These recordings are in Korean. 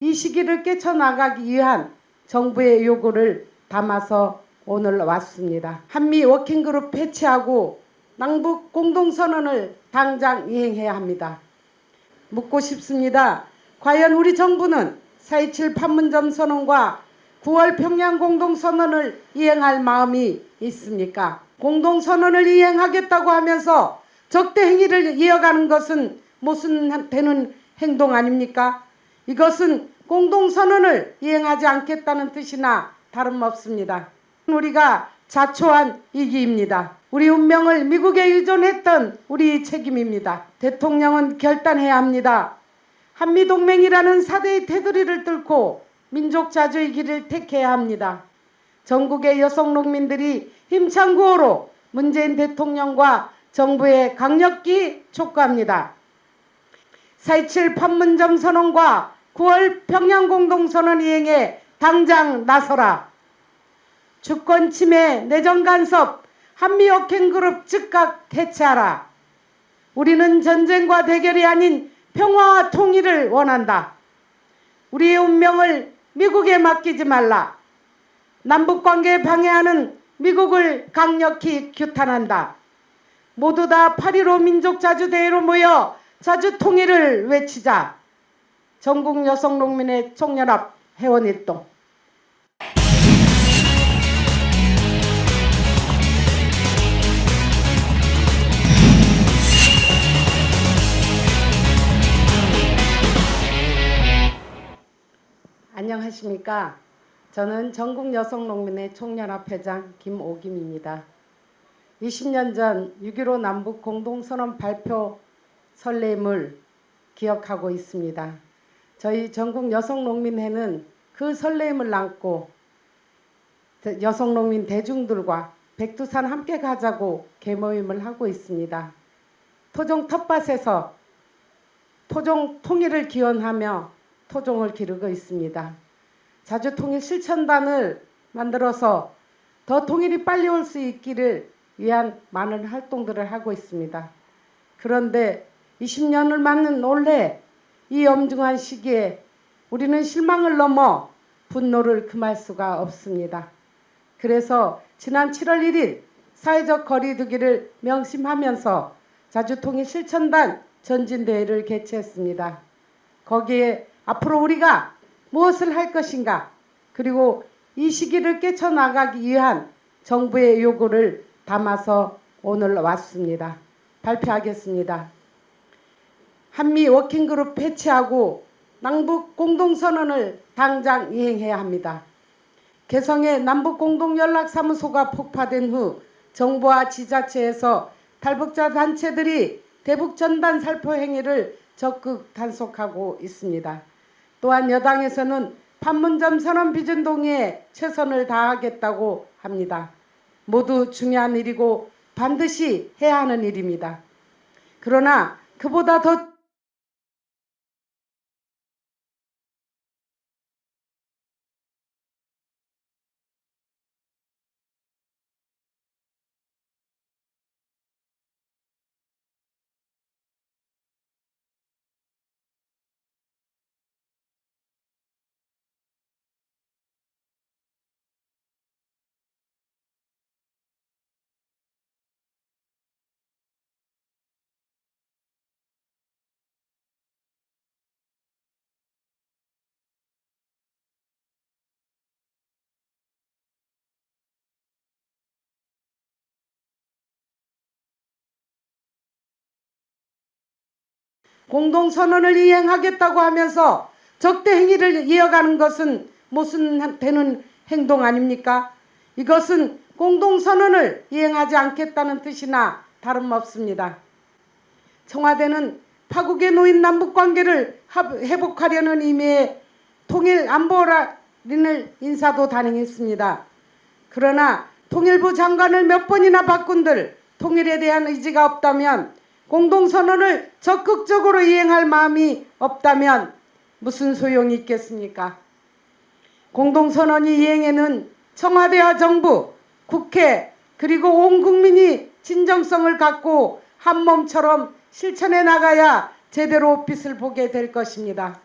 이 시기를 깨쳐나가기 위한 정부의 요구를 담아서 오늘 왔습니다. 한미 워킹그룹 폐지하고 남북 공동선언을 당장 이행해야 합니다. 묻고 싶습니다. 과연 우리 정부는 4.27 판문점 선언과 9월 평양 공동선언을 이행할 마음이 있습니까? 공동선언을 이행하겠다고 하면서 적대 행위를 이어가는 것은 무슨 되는 행동 아닙니까? 이것은 공동선언을 이행하지 않겠다는 뜻이나 다름없습니다. 우리가 자초한 이기입니다. 우리 운명을 미국에 의존했던 우리 책임입니다. 대통령은 결단해야 합니다. 한미동맹이라는 사대의 테두리를 뚫고 민족 자주의 길을 택해야 합니다. 전국의 여성 농민들이 힘찬 구호로 문재인 대통령과 정부에 강력히 촉구합니다. 4.27 판문점 선언과 9월 평양 공동선언 이행에 당장 나서라. 주권 침해, 내정 간섭, 한미 어킹그룹 즉각 해체하라. 우리는 전쟁과 대결이 아닌 평화와 통일을 원한다. 우리의 운명을 미국에 맡기지 말라. 남북 관계에 방해하는 미국을 강력히 규탄한다. 모두 다8.15 민족 자주 대회로 모여 자주 통일을 외치자. 전국 여성 농민의 총연합 회원 일동. 안녕하십니까. 저는 전국 여성 농민의 총연합 회장 김오김입니다. 20년 전 6.15 남북 공동선언 발표 설렘을 기억하고 있습니다. 저희 전국 여성농민회는 그 설렘을 안고 여성농민 대중들과 백두산 함께 가자고 개모임을 하고 있습니다. 토종 텃밭에서 토종 통일을 기원하며 토종을 기르고 있습니다. 자주 통일 실천단을 만들어서 더 통일이 빨리 올 수 있기를 위한 많은 활동들을 하고 있습니다. 그런데 20년을 맞는 올해 이 엄중한 시기에 우리는 실망을 넘어 분노를 금할 수가 없습니다. 그래서 지난 7월 1일 사회적 거리두기를 명심하면서 자주통일 실천단 전진대회를 개최했습니다. 거기에 앞으로 우리가 무엇을 할 것인가 그리고 이 시기를 깨쳐나가기 위한 정부의 요구를 담아서 오늘 왔습니다. 발표하겠습니다. 한미 워킹그룹 폐지하고 남북 공동선언을 당장 이행해야 합니다. 개성의 남북 공동연락사무소가 폭파된 후 정부와 지자체에서 탈북자 단체들이 대북 전단 살포 행위를 적극 단속하고 있습니다. 또한 여당에서는 판문점 선언 비준 동의에 최선을 다하겠다고 합니다. 모두 중요한 일이고 반드시 해야 하는 일입니다. 그러나 그보다 더 공동선언을 이행하겠다고 하면서 적대 행위를 이어가는 것은 무슨 되는 행동 아닙니까? 이것은 공동선언을 이행하지 않겠다는 뜻이나 다름없습니다. 청와대는 파국에 놓인 남북관계를 합- 회복하려는 의미의 통일 안보라인을 인사도 단행했습니다. 그러나 통일부 장관을 몇 번이나 바꾼들 통일에 대한 의지가 없다면 공동선언을 적극적으로 이행할 마음이 없다면 무슨 소용이 있겠습니까? 공동선언이 이행에는 청와대와 정부, 국회 그리고 온 국민이 진정성을 갖고 한 몸처럼 실천해 나가야 제대로 빛을 보게 될 것입니다.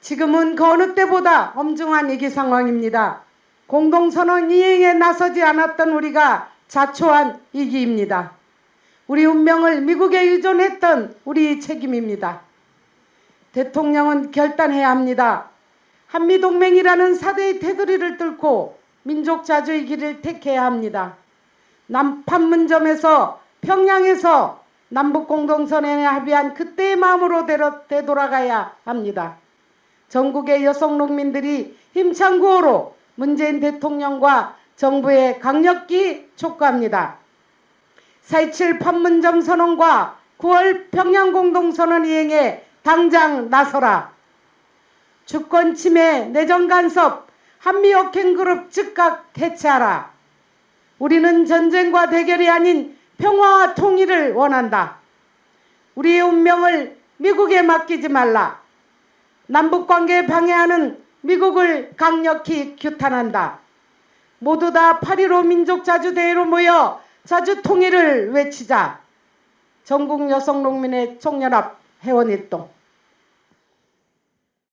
지금은 그 어느 때보다 엄중한 위기 상황입니다. 공동선언 이행에 나서지 않았던 우리가 자초한 위기입니다. 우리 운명을 미국에 의존했던 우리 책임입니다. 대통령은 결단해야 합니다. 한미동맹이라는 사대의 테두리를 뚫고 민족 자주의 길을 택해야 합니다. 남판문점에서 평양에서 남북공동선언에 합의한 그때의 마음으로 되돌아가야 합니다. 전국의 여성 농민들이 힘찬 구호로 문재인 대통령과 정부에 강력히 촉구합니다. 4.27 판문점 선언과 9월 평양 공동선언 이행에 당장 나서라. 주권 침해, 내정 간섭, 한미 역행 그룹 즉각 해체하라. 우리는 전쟁과 대결이 아닌 평화와 통일을 원한다. 우리의 운명을 미국에 맡기지 말라. 남북 관계 방해하는 미국을 강력히 규탄한다. 모두 다 8.15 민족 자주 대회로 모여 자주 통일을 외치자. 전국 여성 농민의 총연합 회원 일동